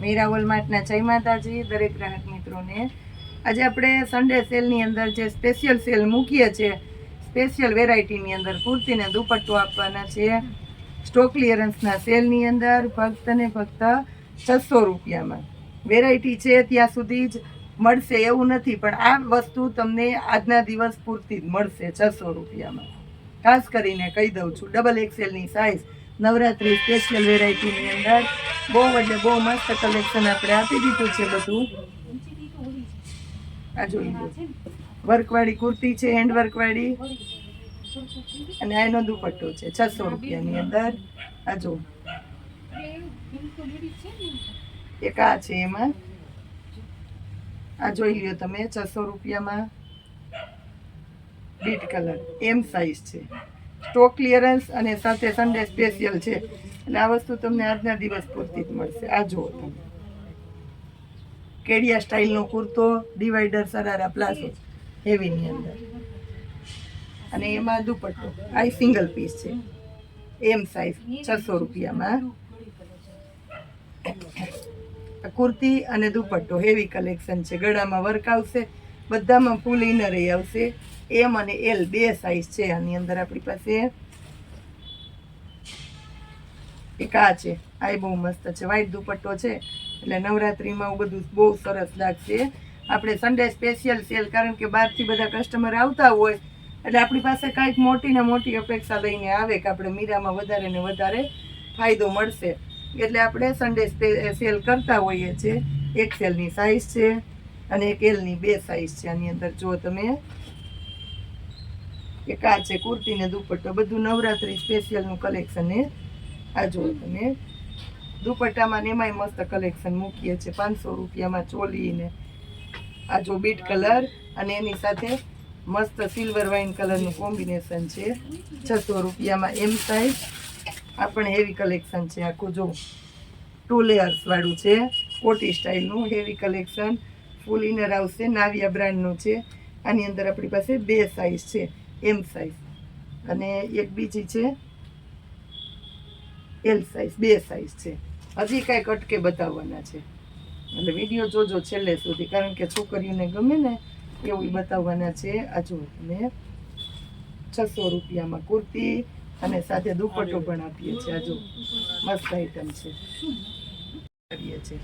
મીરા વોલમાર્ટના જય માતાજી, દરેક ગ્રાહક મિત્રોને. આજે આપણે સન્ડે સેલની અંદર જે સ્પેશિયલ સેલ મૂકીએ છીએ સ્પેશિયલ વેરાયટીની અંદર કુર્તીને દુપટ્ટો આપવાના છે. સ્ટોક ક્લિયરન્સના સેલની અંદર ફક્ત ને ફક્ત છસો રૂપિયામાં. વેરાયટી છે ત્યાં સુધી જ મળશે એવું નથી, પણ આ વસ્તુ તમને આજના દિવસ પૂરતી જ મળશે છસો રૂપિયામાં. ખાસ કરીને કહી દઉં છું ડબલ એક્સેલની સાઇઝ નવરાત્રી સ્પેશિયલ વેરાયટીની અંદર બહુ એટલે બહુ મસ્ત કલેક્શન આપણે આપી દીધું છે બધું. આ જોઈ વર્કવાળી કુર્તી છે હેન્ડ વર્કવાળી અને આ એનો દુપટ્ટો છે, છસો રૂપિયાની અંદર. આ જો. એક આ છે એમાં. આ જોઈ લ્યો તમે, છસો રૂપિયામાં. Beet colour. એમ સાઈઝ છે. સ્ટોક ક્લિયરન્સ અને સાથે સન્ડે સ્પેશિયલ છે. અને આ વસ્તુ તમને આજના દિવસ પૂરતી જ મળશે. આ જુઓ તમે. કેડિયા સ્ટાઇલનો કુર્તો ડિવાઈડર સરારા પ્લાઝો, હેવીની અંદર. અને એમાં દુપટ્ટો. આ સિંગલ પીસ છે. એમ સાઈઝ છસો રૂપિયામાં. કુર્તી અને દુપટ્ટો. હેવી કલેક્શન છે. ગળામાં વર્ક આવશે. બધામાં ફૂલ ઇનર આવશે. એમ અને એલ બે સાઇઝ છે આની અંદર આપણી પાસે. એક આ છે, આ બહુ મસ્ત છે. વ્હાઈટ દુપટ્ટો છે, એટલે નવરાત્રિમાં આવું બધું બહુ સરસ લાગશે. આપણે સન્ડે સ્પેશિયલ સેલ કારણ કે બહારથી બધા કસ્ટમર આવતા હોય, એટલે આપણી પાસે કાંઈક મોટી ને મોટી અપેક્ષા લઈને આવે કે આપણે મીરામાં વધારે ને વધારે ફાયદો મળશે. એટલે આપણે સન્ડે સેલ કરતા હોઈએ છીએ. એક સેલની સાઇઝ છે અને એક એલની બે સાઇઝ છે આની અંદર. જો તમે એક આ છે, કુર્તી ને દુપટ્ટો, બધું નવરાત્રી સ્પેશિયલનું કલેક્શન એ. આ જુઓ તમે. દુપટ્ટામાં ને એમાંય મસ્ત કલેક્શન મૂકીએ છીએ. પાંચસો રૂપિયામાં ચોલી ને આ જો બીટ કલર અને એની સાથે મસ્ત સિલ્વર વાઇન કલરનું કોમ્બિનેશન છે. છસો રૂપિયામાં એમ સાઇઝ આ પણ હેવી કલેક્શન છે આખું. જો ટુ લેયર્સ વાળું છે. કોટી સ્ટાઇલનું હેવી કલેક્શન ફૂલ ઇનર આવશે નાવિયા બ્રાન્ડનું છે. આની અંદર આપણી પાસે બે સાઇઝ છે. એમ સાઈઝ અને એક બીજી છે એલ સાઈઝ બે સાઈઝ છે. હજી કાંઈક અટકે બતાવવાના છે. એટલે વીડિયો જોજો છેલ્લે સુધી, કારણ કે છોકરીઓને ગમે ને એવું બતાવવાના છે. આ જો તમે. છસો રૂપિયામાં કુર્તી અને સાથે દુપટ્ટો પણ આપીએ છીએ. આ જો મસ્ત આઈટમ છે. કરીએ છીએ.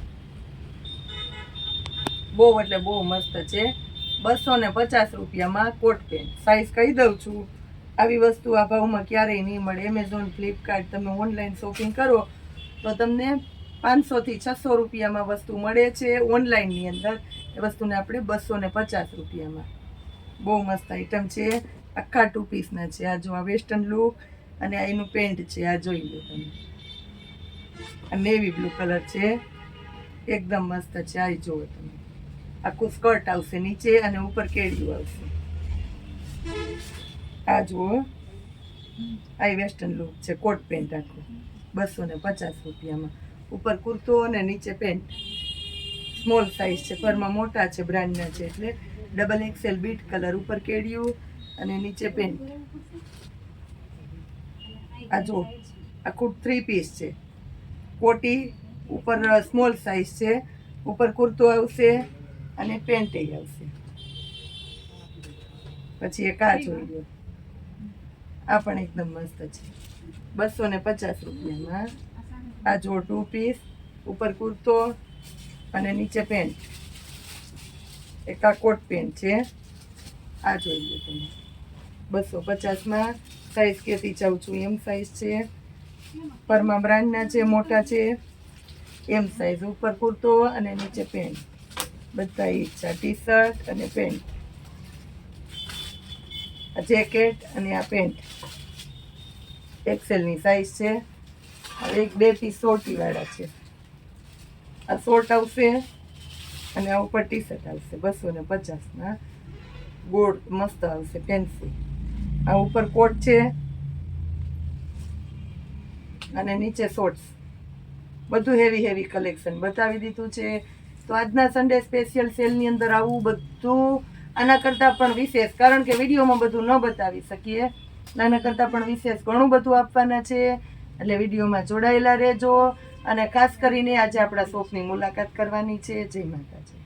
બહુ એટલે બહુ મસ્ત છે. બસો ને પચાસ રૂપિયામાં કોટ પેન્ટ. સાઇઝ કહી દઉં છું. આવી વસ્તુ આ ભાવમાં ક્યારેય નહીં મળે. એમેઝોન ફ્લિપકાર્ટ તમે ઓનલાઈન શોપિંગ કરો, તો તમને પાંચસોથી છસો રૂપિયામાં વસ્તુ મળે છે ઓનલાઈનની અંદર. એ વસ્તુને આપણે બસો ને પચાસ રૂપિયામાં. બહુ મસ્ત આઈટમ છે. આખા ટુ પીસના છે. આ જો આ વેસ્ટર્ન લુક અને આ એનું પેન્ટ છે. આ જોઈ લો તમે. આ નેવી બ્લુ કલર છે. એકદમ મસ્ત છે. આ જુઓ તમે. આખું સ્કર્ટ આવશે, નીચે અને ઉપર કેડિયું આવશે. આ જુઓ. આ વેસ્ટર્ન લુક છે, કોટ પેન્ટ આખું. બસો ને પચાસ રૂપિયામાં. ઉપર કુર્તો અને નીચે પેન્ટ. સ્મોલ સાઇઝ છે, પરમાં મોટા છે, બ્રાન્ડના છે, એટલે ડબલ એક્સેલ બીટ કલર, ઉપર કેડિયું અને નીચે પેન્ટ. આ જુઓ. આખું થ્રી પીસ છે. કોટી ઉપર સ્મોલ સાઇઝ છે. ઉપર કુર્તો આવશે. અને પેન્ટ આવશે. પછી એક આ જોઈ લો. આ પણ એકદમ મસ્ત છે. બસો ને પચાસ રૂપિયામાં. આ જો ટુ પીસ, ઉપર કુર્તો અને નીચે પેન્ટ. એક આ કોટ પેન્ટ છે. આ જોઈ લો તમે. બસો પચાસમાં સાઈઝ કેતી જાઉં છું, એમ સાઈઝ છે. પરમા બ્રાન્ડના છે મોટા છે, એમ સાઈઝ. ઉપર કુર્તો અને નીચે પેન્ટ. બધા ઈચ્છા ટી શર્ટ અને પેન્ટ. આ જેકેટ અને આ પેન્ટ. એક્સેલની સાઇઝ છે. એક બે પીસ સોટીવાળા છે. આ શોર્ટ આવશે અને આ ઉપર ટી શર્ટ આવશે. બસો ને પચાસના. ગોળ મસ્ત આવશે ફેન્સી આ ઉપર કોટ છે. અને નીચે શોર્ટ્સ બધું હેવી હેવી કલેક્શન બતાવી દીધું છે. તો આજના સન્ડે સ્પેશિયલ સેલની અંદર આવું બધું આના કરતાં પણ વિશેષ. કારણ કે વિડીયોમાં બધું ન બતાવી શકીએ. આના કરતાં પણ વિશેષ ઘણું બધું આપવાના છે. એટલે વિડીયોમાં જોડાયેલા રહેજો. અને ખાસ કરીને આજે આપણા શોપની મુલાકાત કરવાની છે. જય માતાજી.